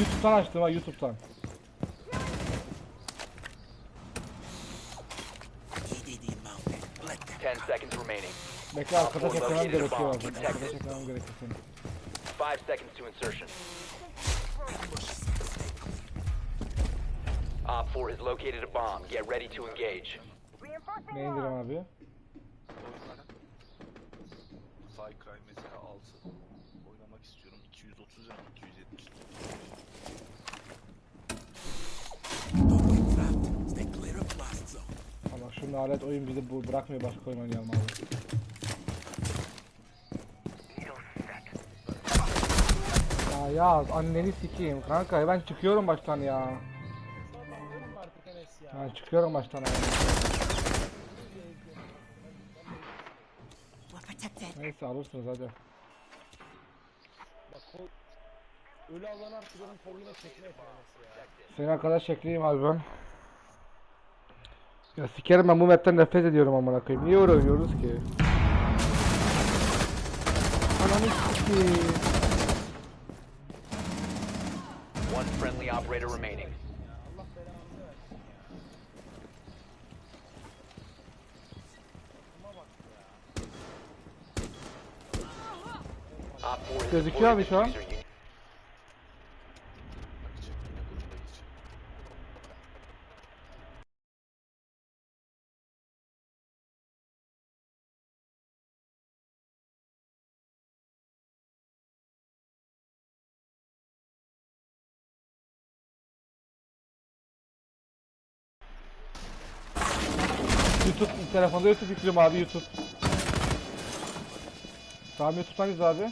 YouTube'dan açtım ha YouTube'dan. Ten seconds remaining. Bekle arkadaş Four eklemem located a gerekiyor bomb. bazen. Protect Arkadaş it. eklemem gerekiyor senin. Five seconds to insertion. Op 4 has located a bomb. Get ready to engage. Ne indirem abi? Oyunlara Far Cry mesela 6 oynamak istiyorum. 230 lira mı? 270 nalet oyun bizi bu bırakmıyor başka oyun oynayalım abi. Ya yaz anneni sikeyim kanka ben çıkıyorum baştan ya. Ben çıkıyorum baştan abi. Neyse alırsınız hadi. Ölü alan artık koluna çekme yapamazsın ya. Seni arkadaş şekliyim abi ben. Ya sikerim ben bu mapten nefret ediyorum amına koyayım. Niye öyle oynuyoruz ki? Ananı sikeyim. One friendly operator remaining. Op 4 has Gözüküyor abi şu an. YouTube telefonda YouTube yüklüyorum abi YouTube. Tamam YouTube'dayız abi.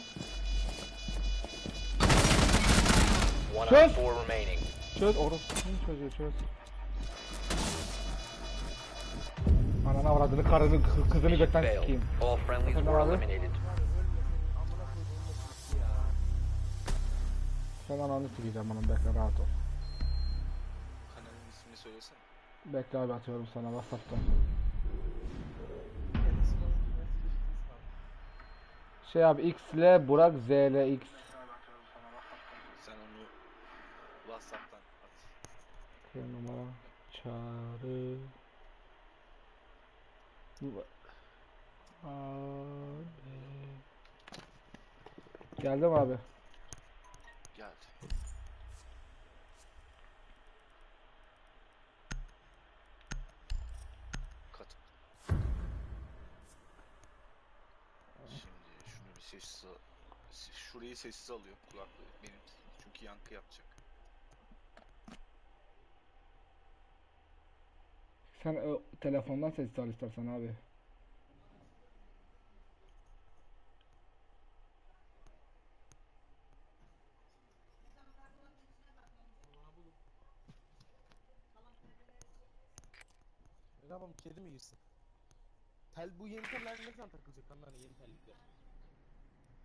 One Çöz. op 4 remaining. Çöz orospunun çocuğu çöz. Ananı avradını karını kı- kızını gökten sikeyim. Abi? Sen ananı sikeceğim bana bekle rahat ol. Kanalın ismini söylesene. Bekle abi atıyorum sana Whatsapp'tan. Şey abi X ile Burak Z ile X. Sen onu Whatsapp'tan at. Numara çağrı. Abi. Geldi mi abi? Geldi. Kat. Şimdi şunu bir sessiz Şurayı sessiz alıyor kulaklığı benim. Çünkü yankı yapacak. Sen o telefondan ses al istersen abi. Ne yapalım kedi mi girsin? Tel bu yeni teller ne zaman takılacak lan hani yeni tellikler?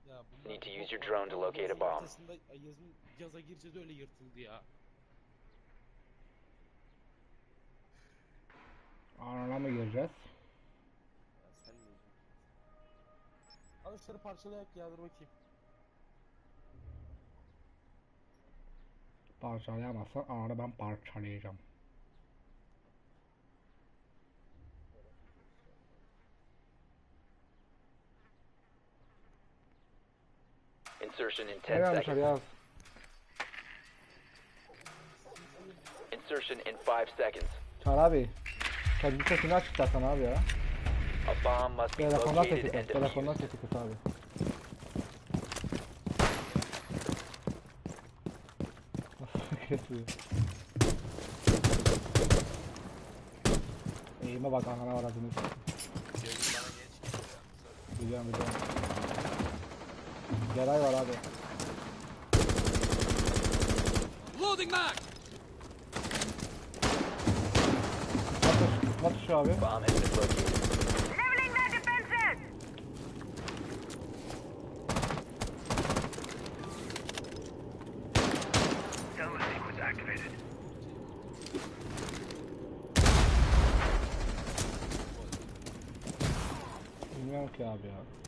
Ya bunlar Need to use your drone to locate a bomb. ortasında- Yazın yaza gireceğiz öyle yırtıldı ya. Anana mı gireceğiz? Ya sen ne diyorsun? Al şunları parçalayak ya dur bakayım. Parçalayamazsan ananı ben parçalayacağım. Insertion in 10 Ne yazmışlar seconds. yaz. Insertion in 5 seconds. Çağrı abi. Kendi sesini aç istersen abi ya. A bomb must be Telefondan sesi located and kıs. Telefondan defused. sesi kıs abi. Nasıl kesiyor? Eğime bak anana var adını. Biliyorum biliyorum. Geray var abi. Loading mag! Atış, şu abi. Bomb has been located. Leveling their defenses! Zone sequence activated. Bilmiyorum ki abi ya.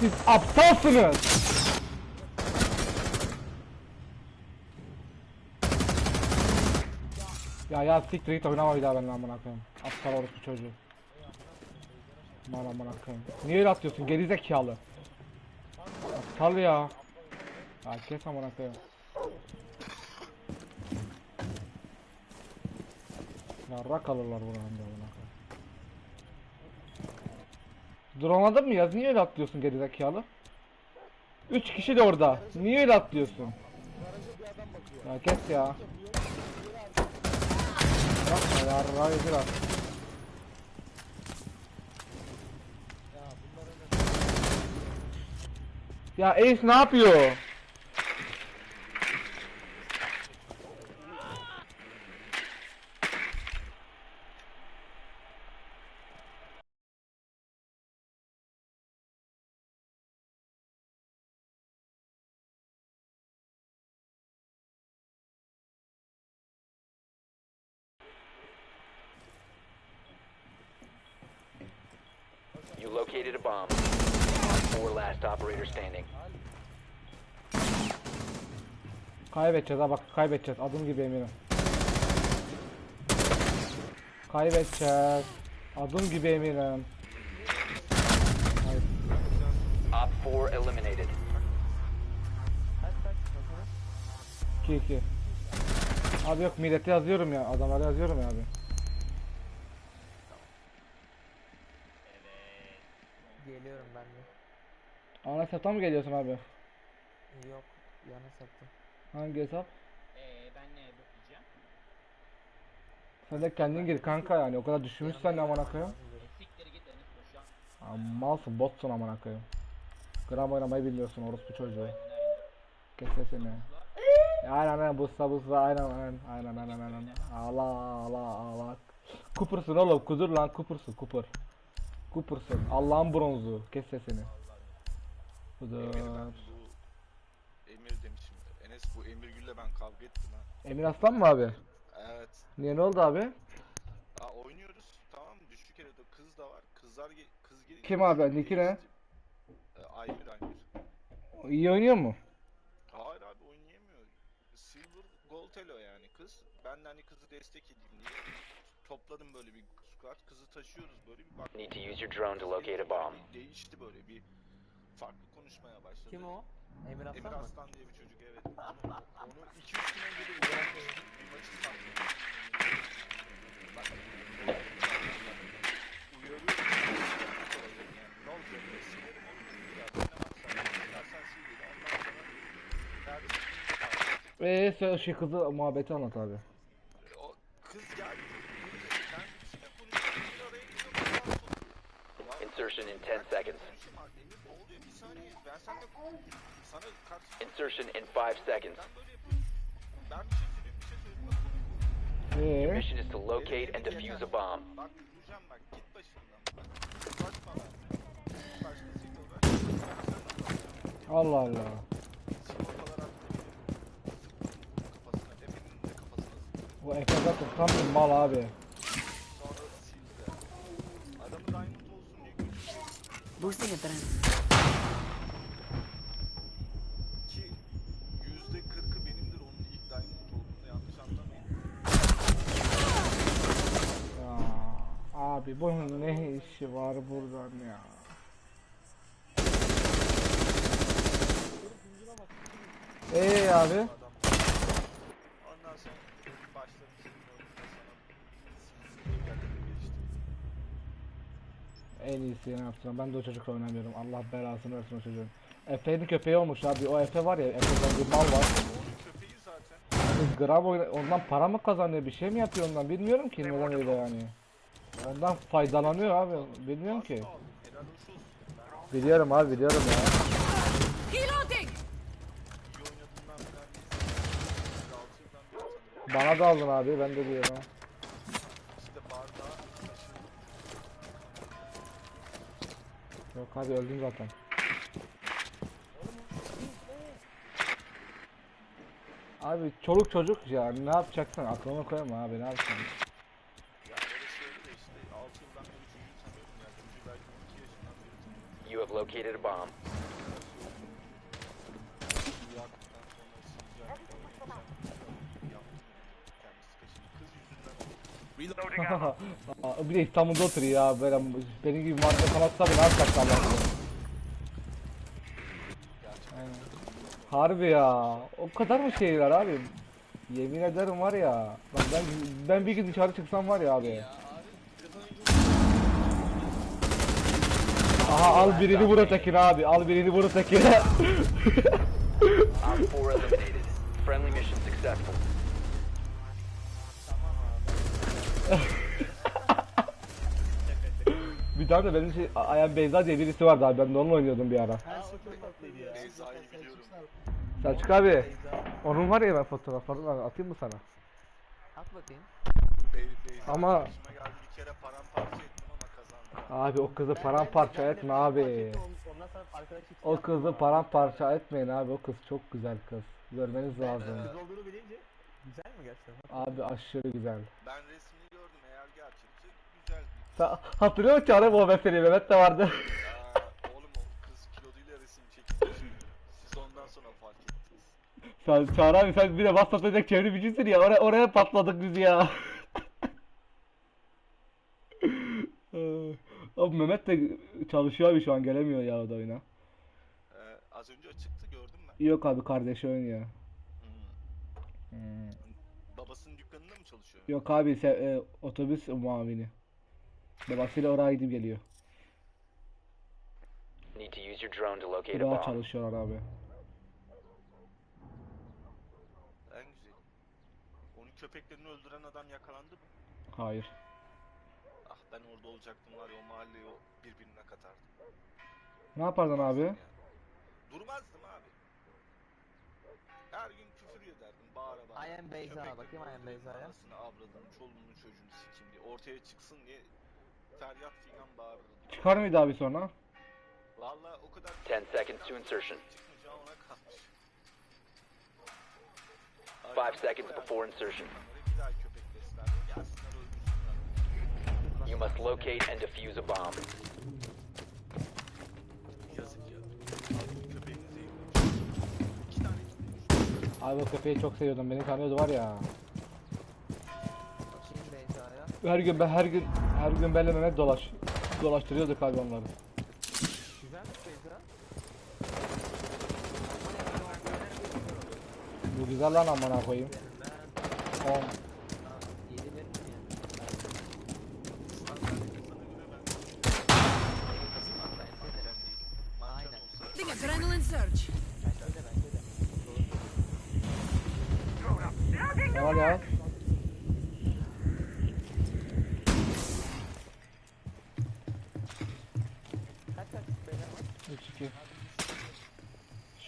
Siz aptalsınız. Ya ya siktir git oynama bir daha benimle amına koyayım. Aptal orospu çocuğu. Aman amına koyayım. Niye öyle atıyorsun geri zekalı? Aptal ya. Ya kes amına koyayım. Yarrak alırlar buradan da amına koyayım. Drone'ladın mı ya? Niye öyle atlıyorsun geri zekalı? 3 kişi de orada. Niye öyle atlıyorsun? Ya kes ya. Yapma ya yarrağı yedir. Ya Ace ne yapıyor? You located a bomb. Four last operator standing. Kaybedeceğiz ha bak kaybedeceğiz adım gibi eminim. Kaybedeceğiz. Adım gibi eminim. Hayır. Op 4 eliminated. Kaç kaç bakalım. 2 2. Abi yok millete yazıyorum ya adamlara yazıyorum ya abi. Geliyorum ben de. Ana hesaptan mı geliyorsun abi? Yok. Yana sattım. Hangi hesap? Ee, ben ne bakacağım? Sen de kendin gir kanka yani o kadar düşünmüşsen ne amına koyayım. Siktir git Enes boşan. Malsın botsun amına koyayım. Gram oynamayı biliyorsun orospu çocuğu. Kes sesini. Ya Aynen aynen bussa bussa aynen aynen aynen aynen aynen. Allah Allah Allah. Kupursun oğlum kudur lan kupursun kupur. Kupursun Allah'ın bronzu kes sesini. Kudur. Emir ben bu... Emir demişim. Enes bu Emir Gül'le ben kavga ettim ha. Emir Aslan mı abi? Evet. Niye ne oldu abi? Aa, oynuyoruz. Tamam mı? Düşük de kız da var. Kızlar ge kız gelince... Kim abi? Nicki ne? Ee, Aymir Aymir. İyi oynuyor mu? Silver Gold Elo yani kız. Ben de hani kızı destek edeyim diye topladım böyle bir squad. Kızı taşıyoruz böyle bir bak. Need to use your drone to locate a bomb. Bir Değişti böyle bir farklı konuşmaya başladı. Kim o? Emir Emir Aslan mı? Aslan diye bir çocuk evet. Onu, onu 2-3 gün önce de uyarmıştık. Bir maçı saklamıştık. Bak. Uyarıyorum. Yani ne olacak diye silerim onu. Ya sen ne varsa istersen sil dedi. Ondan sonra derdim. Eee sen şey kızı muhabbeti anlat abi. O kız geldi. Ben konuştum. Bir araya Insertion in 10 seconds. Konuşayım abi. Emir ne oluyor? Bir saniye. Ben seninle sana karşı Insertion in 5 seconds. ben böyle yapıyorum. Ben bir şey söyleyeyim. Bir şey söyleyeyim. Bak, Eee? Mission is to locate and defuse a bomb. Bak vuracağım bak git başımdan. Kaçma lan. Başkasıyla uğraş. Ben sen uğraş. Allah Allah. Sigortalar attı. Kafasına. Efe'nin de kafasına sıktı. Bu Efe zaten tam bir mal abi. Sonra sildi. Adamı diamond olsun diye götürdü. Boosting atrás. Ki yüzde kırkı benimdir onun ilk diamond olduğunda yanlış anlamayın. Ya abi bunun ne işi var buradan ya? Eee abi? En iyisini yaptım. Ben de o çocukla oynamıyorum. Allah belasını versin o çocuğun. Efe'nin köpeği olmuş abi. O Efe var ya. Efe'den bir mal var. Gram ondan para mı kazanıyor? Bir şey mi yapıyor ondan? Bilmiyorum ki neden öyle yani. Ondan faydalanıyor abi. Bilmiyorum ki. Biliyorum abi biliyorum ya. Reloading! iyi oynadığından falan değil. 6 yıldan beri tanıyorum. Bana da aldın abi. Ben de diyorum ha. Yok abi öldüm zaten. Abi çoluk çocuk ya ne yapacaksın aklına koyma abi ne yapacaksın? Ya orası öyle de işte 6 yıldan beri çocuğu tanıyorum ya. Çocuğu belki 12 yaşından beri tanıyorum. You have located a bomb. Bir de İstanbul'da oturuyor ya böyle benim gibi madde kanatsa bile az. Aynen. Harbi ya. O kadar mı şeyler abi? Yemin ederim var ya. Bak ben ben bir gün dışarı çıksam var ya abi. Aha al birini vur ötekine abi. Al birini vur ötekine. Op 4 eliminated. Friendly mission successful. Tane de benim şey Ayan Beyza diye birisi vardı abi. Ben de onunla oynuyordum bir ara. Her şey çok tatlıydı ya. Beyza'yı biliyorum. Selçuk abi. Onun var ya ben fotoğraflarını atayım mı sana? At bakayım. Bey, Beyza Ama- geldi bir kere paramparça ettim ama kazandım. Abi o kızı paramparça etme abi. O kızı paramparça etmeyin abi. O kız çok güzel kız. Görmeniz lazım. Kız olduğunu bilince güzel mi gerçekten? Abi aşırı güzel. Ben gerçekçi hatırlıyor musun bu meseleyi? Mehmet de vardı. Aa, oğlum o kız kiloduyla resim çekilmiş. Siz ondan sonra fark ettiniz. sen Çağrı abi sen bir de WhatsApp edecek çeviri bilgisin ya. Oraya, oraya patladık biz ya. Ee, Abi Mehmet de çalışıyor abi şu an gelemiyor ya o da oyuna. Ee, az önce çıktı gördüm ben. Yok abi kardeşi oynuyor. Hmm. Hmm. Babasının dükkanında mı çalışıyor? Yok abi se- e, otobüs muavini. Babasıyla oraya gidip geliyor. Need to use your drone to locate a bomb. çalışıyorlar abi. En güzel. Onun köpeklerini öldüren adam yakalandı mı? Hayır. Ah ben orada olacaktım var ya o mahalleyi o birbirine katardım. Ne yapardın abi? Durmazdım abi. Her gün küfür ederdim bağıra bağıra. I am Beyza, Köpeklerin bakayım I am öldüğünün Beyza'ya. Anasını avradını çoluğunu çocuğunu sikeyim diye ortaya çıksın diye feryat figan bağırırdım. Çıkar mıydı abi sonra? Valla o kadar 10 seconds to insertion. çıkmayacağı ona kalmış. 5 seconds before insertion. Bir daha köpek besler. Gelsinler öldürsünler. You must locate and defuse a bomb. Yazık ya. Abi. İki tane. Abi o köpeği çok seviyordum. Beni tanıyordu var ya. Her gün ben her gün her gün benle Mehmet dolaş dolaştırıyorduk Beyza. Bu güzel lan amına koyayım. Ben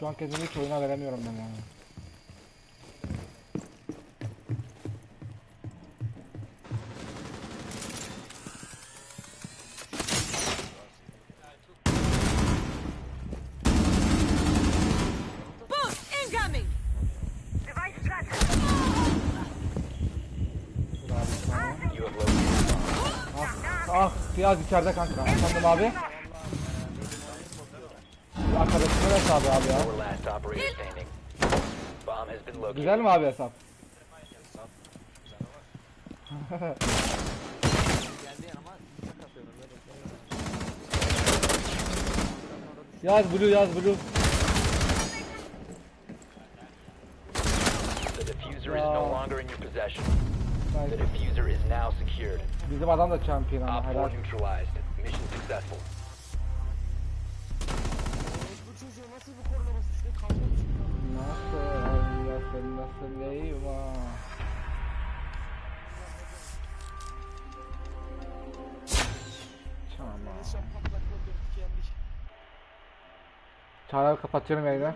Şu an kendimi hiç oyuna veremiyorum ben yani. Boost incoming. Device tracker. Dur abi sana. You have located a bomb. Ah, ah Piyaz içeride kanka. Efendim abi. Bomb has been located. Güzel mi abi hesap? Geldi yanıma bıçak atıyorum böyle. Yaz blue yaz blue. The diffuser is no longer in your possession. The Nice. diffuser is now secured. Bizim adam da champion ama Op 4 helal. Çocuğu nasıl bir koruması işte kavga çıktı. Nasıl nasıl nasıl eyvah. Tamam. Çağrı kapatıyorum yayını.